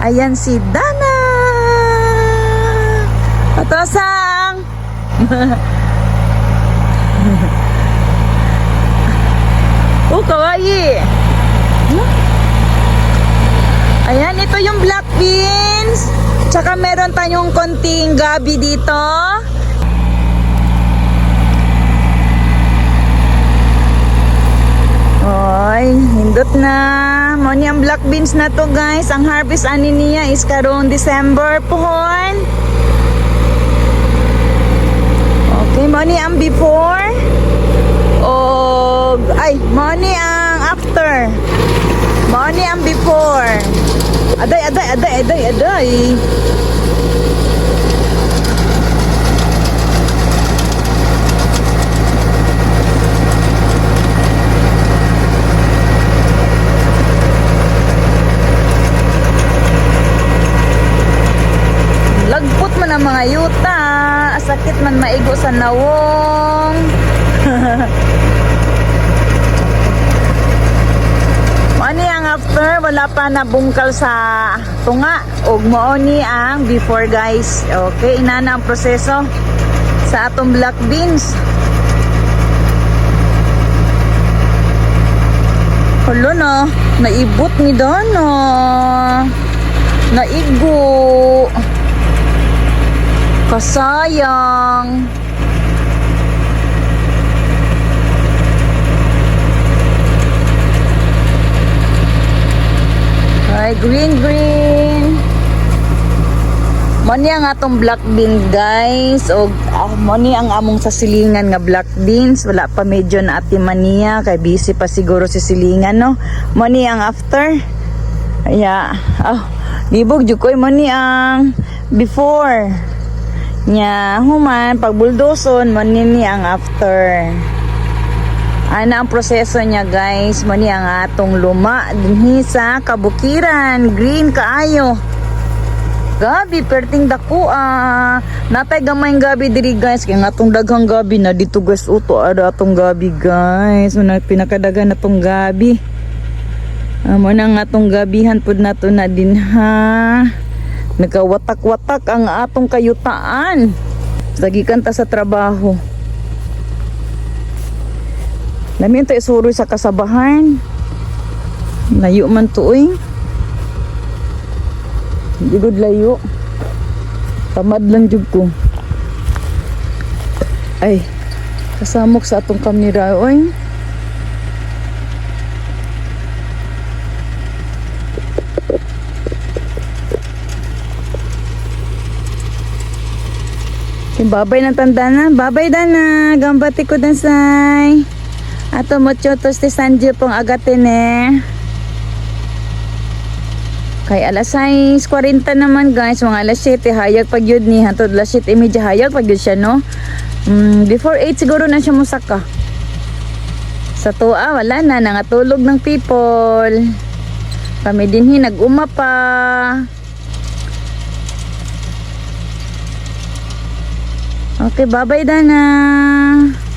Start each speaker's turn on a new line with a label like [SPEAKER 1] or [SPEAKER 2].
[SPEAKER 1] Ayan si Dana. Patosang. oh, kawaii. Ayan, ito yung black beans. Tsaka meron tayong konting gabi dito. Oy, hindot na. Mo ni ang black beans na to guys. Ang harvest ani niya is karong December pohon. Okay, mo ni ang before. O, ay, mo ni ang after. Mo ni ang before. Aday, aday, aday, aday, aday. Ang mga yuta. Sakit man maigo sa nawong. Mani ang after, wala pa nabungkal sa tunga. Mao ni ang before guys. Okay, ina na ang proseso sa atong black beans. Hulo no, naibot ni Dono. Naigo. Kasayang. Ay, green, green. Mani ang atong black bean guys. O ah, mani ang among sa silingan nga black beans. Wala pa medyo na ati maniya kay busy pa siguro si silingan no? Mani ang after. Yeah oh libog jud koy mani ang before nya human pag buldoson mani ni ang after ana ang proseso niya guys mani ang atong luma dinhi sa kabukiran green kaayo Gabi, perting dako ah. Natay gamay gabi diri guys. Kaya nga tong daghang gabi na dito guys. Uto ada atong gabi guys. Una pinakadagan na tong gabi. Amo na nga tong gabihan pud nato na din ha. Nagawatak-watak ang atong kayutaan. Sagikan ta sa trabaho. Lamin to isuroy sa kasabahan. Layo man eh. Hindi layo. Tamad lang jud ko. Ay, kasamok sa atong kamera babay ng tanda na. Babay dana. Gambati ko dan say. Ato mo chotos ti Sanji pong agatin eh. Kay alas 6.40 naman guys, mga alas 7 hayag pag yun ni hantod alas 7 imedya hayag pag yun siya no. Mm, before 8 siguro na siya musaka. Sa tuwa wala na nangatulog ng people. Kami din hi nag-uma pa. Okay, bye-bye, Dana.